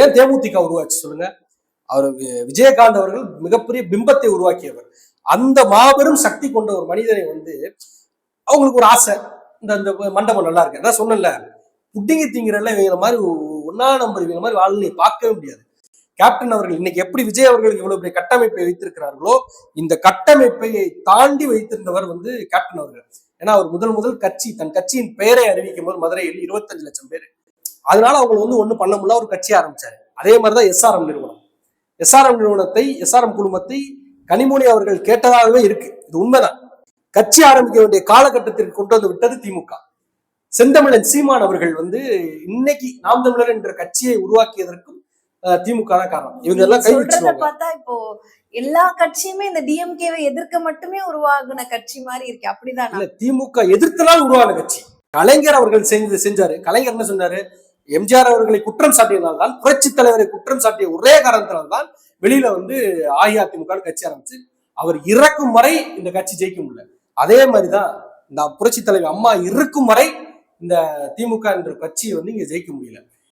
ஏன் தேமுதிக உருவாச்சு சொல்லுங்க? அவர் விஜயகாந்த் அவர்கள் மிகப்பெரிய பிம்பத்தை உருவாக்கியவர். அந்த மாபெரும் சக்தி கொண்ட ஒரு மனிதனை வந்து அவங்களுக்கு ஒரு ஆசை. இந்த அந்த மண்டபம் நல்லா இருக்கு. அதான் சொன்னல புட்டிங்கி திங்கிறல்ல இவங்க மாதிரி ஒன்னா நம்பர் இவங்க மாதிரி வாழ்நிலையை பார்க்கவே முடியாது. கேப்டன் அவர்கள் இன்னைக்கு எப்படி விஜய் அவர்களுக்கு இவ்வளவு பெரிய கட்டமைப்பை வைத்திருக்கிறார்களோ இந்த கட்டமைப்பை தாண்டி வைத்திருந்தவர் வந்து கேப்டன் அவர்கள். ஏன்னா அவர் முதல் முதல் கட்சி தன் கட்சியின் பெயரை அறிவிக்கும் போது மதுரையில் இருபத்தஞ்சு லட்சம் பேர். அதனால அவங்க வந்து ஒண்ணும் பண்ண முடியல. ஒரு கட்சி ஆரம்பிச்சாரு. அதே மாதிரிதான் எஸ்ஆர்எம் நிறுவனம். எஸ்ஆர்எம் நிறுவனத்தை எஸ்ஆர்எம் குழுமத்தை கனிமொழி அவர்கள் கேட்டதாகவே இருக்கு. இது உண்மைதான். கட்சி ஆரம்பிக்க வேண்டிய காலகட்டத்திற்கு கொண்டு வந்து விட்டது திமுக. செந்தமிழன் சீமான் அவர்கள் வந்து இன்னைக்கு நாம் தமிழர் என்ற கட்சியை உருவாக்கியதற்கும் திமுக தான் காரணம். இவங்க எல்லாம் கை சொல்றத வச்சிருவாங்க. பார்த்தா இப்போ எல்லா கட்சியுமே இந்த டிஎம்கேவை எதிர்க்க மட்டுமே உருவாகுன கட்சி மாதிரி இருக்கு. அப்படிதானா? இல்ல திமுக எதிர்த்தனால் உருவான கட்சி. கலைஞர் அவர்கள் செஞ்சு செஞ்சாரு. கலைஞர் என்ன சொன்னாரு? எம்ஜிஆர் அவர்களை குற்றம் சாட்டியதால்தான் புரட்சி தலைவரை குற்றம் சாட்டிய ஒரே காரணத்தினால்தான் வெளியில வந்து அஇஅதிமுக கட்சி ஆரம்பிச்சு அவர் இறக்கும் வரை இந்த கட்சி ஜெயிக்க முடியல. அதே மாதிரிதான் இந்த புரட்சி தலைவர் அம்மா இருக்கும் வரை இந்த திமுக என்ற கட்சியை வந்து இங்க ஜெயிக்க முடியல.